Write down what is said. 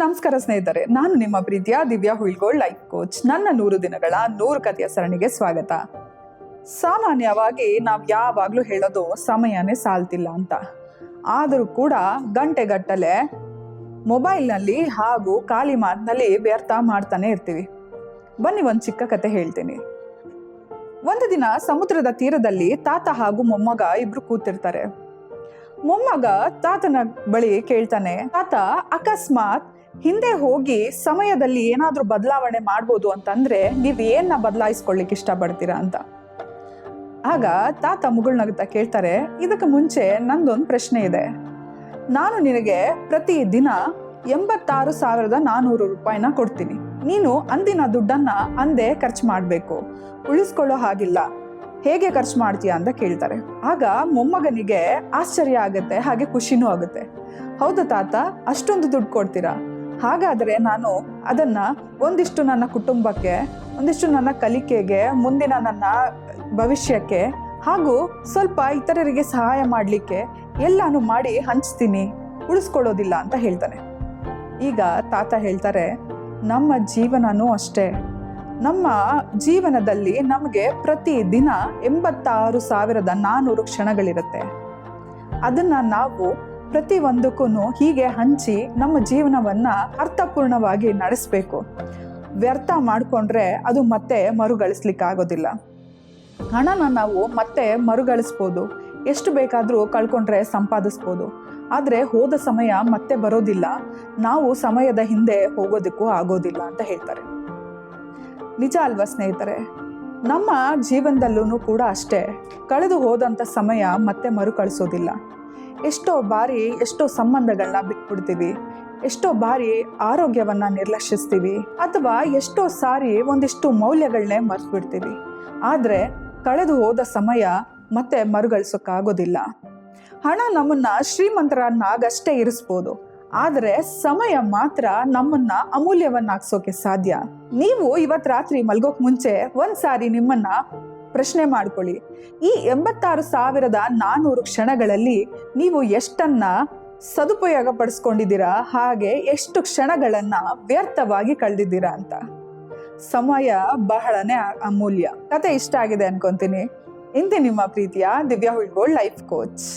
ನಮಸ್ಕಾರ ಸ್ನೇಹಿತರೆ, ನಾನು ನಿಮ್ಮ ಪ್ರೀತಿಯ ದಿವ್ಯಾ ಹುಯಿಲ್ಗೋಳ್ ಲೈಫ್ ಕೋಚ್. ನನ್ನ ನೂರು ದಿನಗಳ ನೂರು ಕಥೆಯ ಸರಣಿಗೆ ಸ್ವಾಗತ. ಸಾಮಾನ್ಯವಾಗಿ ನಾವು ಯಾವಾಗಲೂ ಹೇಳೋದು ಸಮಯನೇ ಸಾಲ್ತಿಲ್ಲ ಅಂತ. ಆದರೂ ಕೂಡ ಗಂಟೆಗಟ್ಟಲೆ ಮೊಬೈಲ್ನಲ್ಲಿ ಹಾಗೂ ಖಾಲಿ ಮಾತಿನಲ್ಲಿ ವ್ಯರ್ಥ ಮಾಡ್ತಾನೆ ಇರ್ತೀವಿ. ಬನ್ನಿ ಒಂದು ಚಿಕ್ಕ ಕತೆ ಹೇಳ್ತೀನಿ. ಒಂದು ದಿನ ಸಮುದ್ರದ ತೀರದಲ್ಲಿ ತಾತ ಹಾಗೂ ಮೊಮ್ಮಗ ಇಬ್ರು ಕೂತಿರ್ತಾರೆ. ಮೊಮ್ಮಗ ತಾತನ ಬಳಿ ಕೇಳ್ತಾನೆ, ತಾತ, ಅಕಸ್ಮಾತ್ ಹಿಂದೆ ಹೋಗಿ ಸಮಯದಲ್ಲಿ ಏನಾದರೂ ಬದಲಾವಣೆ ಮಾಡ್ಬೋದು ಅಂತಂದರೆ ನೀವು ಏನನ್ನ ಬದಲಾಯಿಸ್ಕೊಳ್ಳಿಕ್ಕೆ ಇಷ್ಟಪಡ್ತೀರಾ ಅಂತ. ಆಗ ತಾತ ಮುಗುಳ್ನಗುತ್ತಾ ಕೇಳ್ತಾರೆ, ಇದಕ್ಕೆ ಮುಂಚೆ ನಂದೊಂದು ಪ್ರಶ್ನೆ ಇದೆ. ನಾನು ನಿನಗೆ ಪ್ರತಿ ದಿನ ಎಂಬತ್ತಾರು ಸಾವಿರದ ನಾನ್ನೂರು ರೂಪಾಯಿನ ಕೊಡ್ತೀನಿ. ನೀನು ಅಂದಿನ ದುಡ್ಡನ್ನ ಅಂದೇ ಖರ್ಚು ಮಾಡಬೇಕು. ಉಳಿಸ್ಕೊಳ್ಳೋ ಹಾಗಿಲ್ಲ. ಹೇಗೆ ಖರ್ಚು ಮಾಡ್ತೀಯಾ ಅಂತ ಕೇಳ್ತಾರೆ. ಆಗ ಮೊಮ್ಮಗನಿಗೆ ಆಶ್ಚರ್ಯ ಆಗುತ್ತೆ, ಹಾಗೆ ಖುಷಿನೂ ಆಗುತ್ತೆ. ಹೌದು ತಾತ? ಅಷ್ಟೊಂದು ದುಡ್ಡು ಕೊಡ್ತೀರಾ? ಹಾಗಾದರೆ ನಾನು ಅದನ್ನು ಒಂದಿಷ್ಟು ನನ್ನ ಕುಟುಂಬಕ್ಕೆ, ಒಂದಿಷ್ಟು ನನ್ನ ಕಲಿಕೆಗೆ, ಮುಂದಿನ ನನ್ನ ಭವಿಷ್ಯಕ್ಕೆ ಹಾಗೂ ಸ್ವಲ್ಪ ಇತರರಿಗೆ ಸಹಾಯ ಮಾಡಲಿಕ್ಕೆ ಎಲ್ಲಾನು ಮಾಡಿ ಹಂಚ್ತೀನಿ, ಉಳಿಸ್ಕೊಳ್ಳೋದಿಲ್ಲ ಅಂತ ಹೇಳ್ತಾನೆ. ಈಗ ತಾತ ಹೇಳ್ತಾರೆ, ನಮ್ಮ ಜೀವನನೂ ಅಷ್ಟೇ. ನಮ್ಮ ಜೀವನದಲ್ಲಿ ನಮಗೆ ಪ್ರತಿ ದಿನ ಎಂಬತ್ತಾರು ಸಾವಿರದ ನಾನ್ನೂರು ಕ್ಷಣಗಳಿರುತ್ತೆ. ಅದನ್ನ ನಾವು ಪ್ರತಿ ಒಂದಕ್ಕೂ ಹೀಗೆ ಹಂಚಿ ನಮ್ಮ ಜೀವನವನ್ನ ಅರ್ಥಪೂರ್ಣವಾಗಿ ನಡೆಸಬೇಕು. ವ್ಯರ್ಥ ಮಾಡಿಕೊಂಡ್ರೆ ಅದು ಮತ್ತೆ ಮರುಗಳಿಸ್ಲಿಕ್ಕೆ ಆಗೋದಿಲ್ಲ. ಹಣನ ನಾವು ಮತ್ತೆ ಮರುಗಳಿಸ್ಬೋದು. ಎಷ್ಟು ಬೇಕಾದರೂ ಕಳ್ಕೊಂಡ್ರೆ ಸಂಪಾದಿಸ್ಬೋದು. ಆದರೆ ಹೋದ ಸಮಯ ಮತ್ತೆ ಬರೋದಿಲ್ಲ. ನಾವು ಸಮಯದ ಹಿಂದೆ ಹೋಗೋದಕ್ಕೂ ಆಗೋದಿಲ್ಲ ಅಂತ ಹೇಳ್ತಾರೆ. ನಿಜ ಅಲ್ವಾ ಸ್ನೇಹಿತರೆ? ನಮ್ಮ ಜೀವನದಲ್ಲೂ ಕೂಡ ಅಷ್ಟೇ. ಕಳೆದು ಹೋದಂಥ ಸಮಯ ಮತ್ತೆ ಮರುಕಳಿಸೋದಿಲ್ಲ. ಎಷ್ಟೋ ಬಾರಿ ಎಷ್ಟೋ ಸಂಬಂಧಗಳನ್ನ ಬಿಟ್ಬಿಡ್ತೀವಿ. ಎಷ್ಟೋ ಬಾರಿ ಆರೋಗ್ಯವನ್ನ ನಿರ್ಲಕ್ಷಿಸ್ತೀವಿ. ಅಥವಾ ಎಷ್ಟೋ ಸಾರಿ ಒಂದಿಷ್ಟು ಮೌಲ್ಯಗಳನ್ನೇ ಮರೆತು ಬಿಡ್ತೀವಿ ಆದರೆ ಕಳೆದು ಹೋದ ಸಮಯ ಮತ್ತೆ ಮರುಗಳಿಸೋಕ್ಕಾಗೋದಿಲ್ಲ ಹಣ ನಮ್ಮನ್ನ ಶ್ರೀಮಂತರನ್ನಾಗಷ್ಟೇ ಇರಿಸ್ಬೋದು. ಆದರೆ ಸಮಯ ಮಾತ್ರ ನಮ್ಮನ್ನ ಅಮೂಲ್ಯವನ್ನಾಗಿಸೋಕೆ ಸಾಧ್ಯ. ನೀವು ಇವತ್ತು ರಾತ್ರಿ ಮಲಗೋಕೆ ಮುಂಚೆ ಒಂದ್ಸಾರಿ ನಿಮ್ಮನ್ನ ಪ್ರಶ್ನೆ ಮಾಡ್ಕೊಳ್ಳಿ. ಈ ಎಂಬತ್ತಾರು ಸಾವಿರದ ನಾನೂರು ಕ್ಷಣಗಳಲ್ಲಿ ನೀವು ಎಷ್ಟನ್ನ ಸದುಪಯೋಗ ಪಡಿಸ್ಕೊಂಡಿದ್ದೀರಾ ಹಾಗೆ ಎಷ್ಟು ಕ್ಷಣಗಳನ್ನ ವ್ಯರ್ಥವಾಗಿ ಕಳೆದಿದ್ದೀರಾ ಅಂತ. ಸಮಯ ಬಹಳನೇ ಅಮೂಲ್ಯ. ಕತೆ ಇಷ್ಟ ಆಗಿದೆ ಅನ್ಕೊಂತೀನಿ. ಇಂತಿ ನಿಮ್ಮ ಪ್ರೀತಿಯ ದಿವ್ಯಾ ಹುಳ್ಗೋಳ್ ಲೈಫ್ ಕೋಚ್.